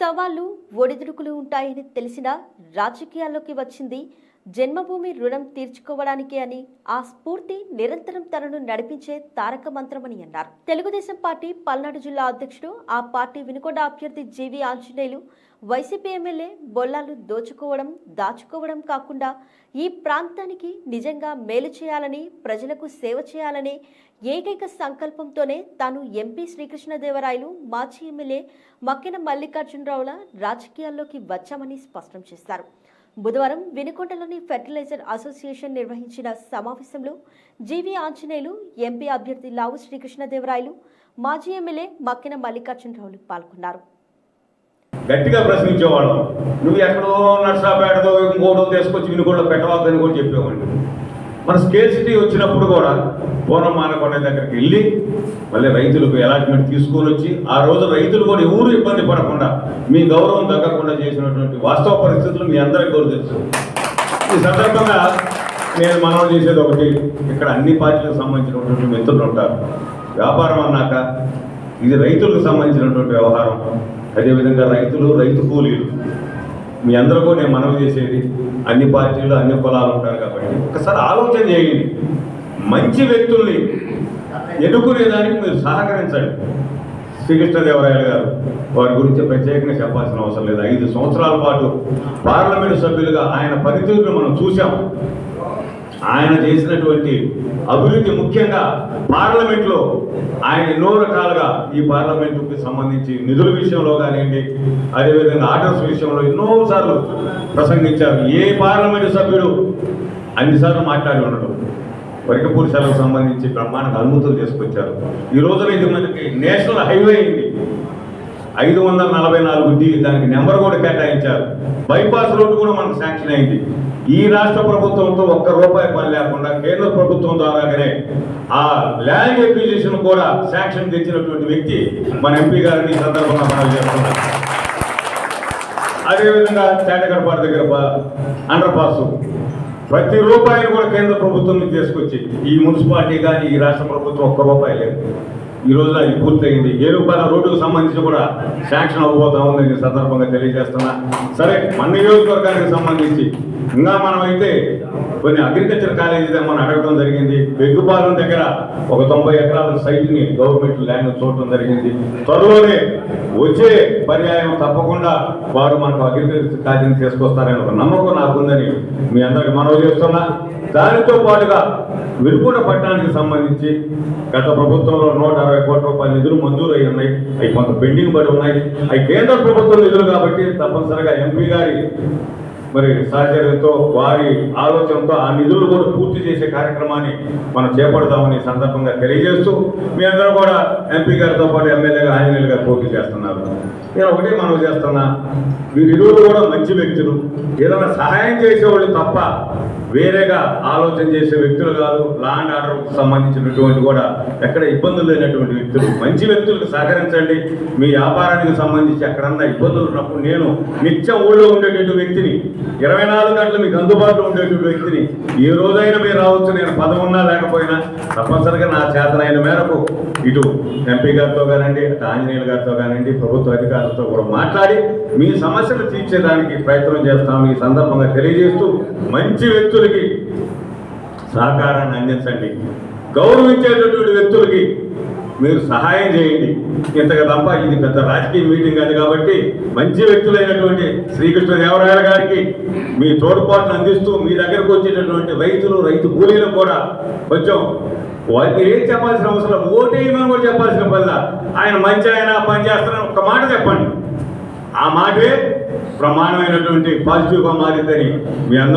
సవాళ్ళు ఒడిదుడుకులు ఉంటాయని తెలిసినా రాజకీయాల్లోకి వచ్చింది. జన్మభూమి రుణం తీర్చుకోవడానికే అని ఆ స్ఫూర్తి నిరంతరం తనను నడిపించే తారక మంత్రమని అన్నారు. తెలుగుదేశం పార్టీ పల్నాడు జిల్లా అధ్యక్షుడు ఆ పార్టీ వినుకొండ అభ్యర్థి G V Anjaneyulu YCP MLA బొల్లాలు దోచుకోవడం దాచుకోవడం కాకుండా ఈ ప్రాంతానికి నిజంగా మేలు చేయాలని ప్రజలకు సేవ చేయాలనే ఏకైక సంకల్పంతోనే తాను ఎంపీ శ్రీకృష్ణదేవరాయలు మాజీ ఎమ్మెల్యే మక్కిన మల్లికార్జునరావుల రాజకీయాల్లోకి వచ్చామని స్పష్టం చేశారు. బుధవారం వినుకొండలోని ఫెర్టిలైజర్ అసోసియేషన్ నిర్వహించిన సమావేశంలో జీవి ఆంజనేయులు ఎంపీ అభ్యర్థి లావు శ్రీకృష్ణదేవరాయలు మాజీ ఎమ్మెల్యే మక్కిన మల్లికార్జునరావులు పాల్గొన్నారు. గట్టిగా ప్రశ్నించేవాళ్ళం. నువ్వు ఎక్కడో నర్సాపేటదో ఇంకోటో తీసుకొచ్చి వినుకోడో పెట్టవద్దని కూడా చెప్పేవాళ్ళు. మన స్కేసిటీ వచ్చినప్పుడు కూడా పూర్వం మానకొండ దగ్గరికి వెళ్ళి మళ్ళీ రైతులకు అలాట్మెంట్ తీసుకొని వచ్చి ఆ రోజు రైతులు కూడా ఎవరు ఇబ్బంది పడకుండా మీ గౌరవం తగ్గకుండా చేసినటువంటి వాస్తవ పరిస్థితులు మీ అందరికీ కూడా తెలుసు. ఈ సందర్భంగా నేను మనం చేసేది ఒకటి ఇక్కడ అన్ని పార్టీలకు సంబంధించినటువంటి మిత్రులు ఉంటారు. వ్యాపారం అన్నాక ఇది రైతులకు సంబంధించినటువంటి వ్యవహారం. అదేవిధంగా రైతులు రైతు కూలీలు. మీ అందరూ కూడా నేను మనవి చేసేది అన్ని పార్టీలు అన్ని కులాలు ఉంటారు కాబట్టి ఒకసారి ఆలోచన చేయండి. మంచి వ్యక్తుల్ని ఎన్నుకునేదానికి మీరు సహకరించండి. శ్రీకృష్ణదేవరాయలు గారు వారి గురించి ప్రత్యేకంగా చెప్పాల్సిన అవసరం లేదు. ఐదు సంవత్సరాల పాటు పార్లమెంటు సభ్యులుగా ఆయన పనితీరును మనం చూసాం ఆయన చేసినటువంటి అభివృద్ధి ముఖ్యంగా పార్లమెంట్లో ఆయన ఎన్నో రకాలుగా ఈ పార్లమెంటుకి సంబంధించి నిధుల విషయంలో కానివ్వండి అదేవిధంగా ఆర్డర్స్ విషయంలో ఎన్నోసార్లు ప్రసంగించారు. ఏ పార్లమెంటు సభ్యుడు అన్నిసార్లు మాట్లాడి ఉండడం వరికపూడి సెలవుకు సంబంధించి బ్రహ్మాండంగా అనుమతులు తీసుకొచ్చారు ఈ రోజున ఇది మనకి నేషనల్ హైవే అయింది. ఐదు వందల నలభై నాలుగు డి దానికి నెంబర్ కూడా కేటాయించారు. బైపాస్ రోడ్డు కూడా మనకు శాంక్షన్ అయింది. ఈ రాష్ట్ర ప్రభుత్వంతో ఒక్క రూపాయి పని లేకుండా కేంద్ర ప్రభుత్వం ద్వారానే ఆ ల్యాండ్ ఎక్విజిషన్ కూడా శాంక్షన్ తెచ్చినటువంటి వ్యక్తి మన ఎంపీ గారిని సందర్భంగా మనం చేస్తున్నాం. అదేవిధంగా తేటగడపాడు దగ్గర అండర్ పాస్ ప్రతి రూపాయిని కూడా కేంద్ర ప్రభుత్వం తీసుకొచ్చి ఈ మున్సిపాలిటీ కానీ ఈ రాష్ట్ర ప్రభుత్వం ఒక్క రూపాయి లేదు. ఈ రోజు అది పూర్తయింది. ఏ రూపాయల రోడ్డుకు సంబంధించి కూడా శాంక్షన్ అవ్వబోతా ఉందని సందర్భంగా తెలియజేస్తున్నా. సరే మన నియోజకవర్గానికి సంబంధించి ఇంకా మనం అయితే కొన్ని అగ్రికల్చర్ కాలేజీ మనం అడగడం జరిగింది. వెగ్గుపాలెం దగ్గర ఒక తొంభై ఎకరాల సైట్ని గవర్నమెంట్ ల్యాండ్ చూడటం జరిగింది. త్వరలోనే వచ్చే పర్యాయం తప్పకుండా వారు మనకు అగ్రికల్చర్ కాలేజీని తీసుకొస్తారని ఒక నమ్మకం నాకుందని మీ అందరికి మనవి చేస్తున్నా. దానితో పాటుగా విరుపుడ పట్టణానికి సంబంధించి గత ప్రభుత్వంలో నూట అరవై కోట్ల రూపాయల నిధులు మంజూరు అయి ఉన్నాయి. అవి కొంత పెండింగ్ పడి ఉన్నాయి. అవి కేంద్ర ప్రభుత్వం నిధులు కాబట్టి తప్పనిసరిగా ఎంపీ గారి మరి సహచర్యంతో వారి ఆలోచనతో ఆ నిధులు కూడా పూర్తి చేసే కార్యక్రమాన్ని మనం చేపడతామని సందర్భంగా తెలియజేస్తూ మీ అందరూ కూడా ఎంపీ గారితో పాటు ఎమ్మెల్యేగా ఆంజనేయులు గారు పోటీ చేస్తున్నారు. నేను ఒకటే మనం చేస్తున్నా వీరిరువురు కూడా మంచి వ్యక్తులు. ఏదైనా సహాయం చేసేవాళ్ళు తప్ప వేరేగా ఆలోచన చేసే వ్యక్తులు కాదు. లా అండ్ ఆర్డర్ సంబంధించినటువంటి కూడా ఎక్కడ ఇబ్బందులు లేనటువంటి వ్యక్తులు. మంచి వ్యక్తులకు సహకరించండి. మీ వ్యాపారానికి సంబంధించి ఎక్కడన్నా ఇబ్బందులు ఉన్నప్పుడు నేను నిత్యం ఊళ్ళో ఉండేటువంటి వ్యక్తిని ఇరవై నాలుగు గంటలు మీకు అందుబాటులో ఉండేటువంటి వ్యక్తిని ఏ రోజైనా మీరు రావచ్చు నేను పదం ఉన్నా లేకపోయినా తప్పనిసరిగా నా చేతనైన మేరకు ఇటు ఎంపీ గారితో కానివ్వండి అటు ఆంజనేయులు గారితో కానివ్వండి ప్రభుత్వ అధికారులతో కూడా మాట్లాడి మీ సమస్యలు తీర్చేదానికి ప్రయత్నం చేస్తాము ఈ సందర్భంగా తెలియజేస్తూ మంచి వ్యక్తులకి సహకారాన్ని అందించండి. గౌరవించేటటువంటి వ్యక్తులకి మీరు సహాయం చేయండి. ఇంతగా తప్ప ఇది పెద్ద రాజకీయ మీటింగ్ కాదు కాబట్టి మంచి వ్యక్తులైనటువంటి శ్రీకృష్ణదేవరాయల గారికి మీ తోడ్పాటును అందిస్తూ మీ దగ్గరకు వచ్చేటటువంటి రైతులు రైతు కూలీలకు కూడా కొంచెం వాళ్ళకి ఏం చెప్పాల్సిన అవసరం? ఓటేయమని కూడా చెప్పాల్సిన పని ఆయన మంచి ఆయన పని చేస్తారని ఒక మాట చెప్పండి. ఆ మాటే ప్రమాణమైనటువంటి పాజిటివ్గా మారిందని మీ అందరూ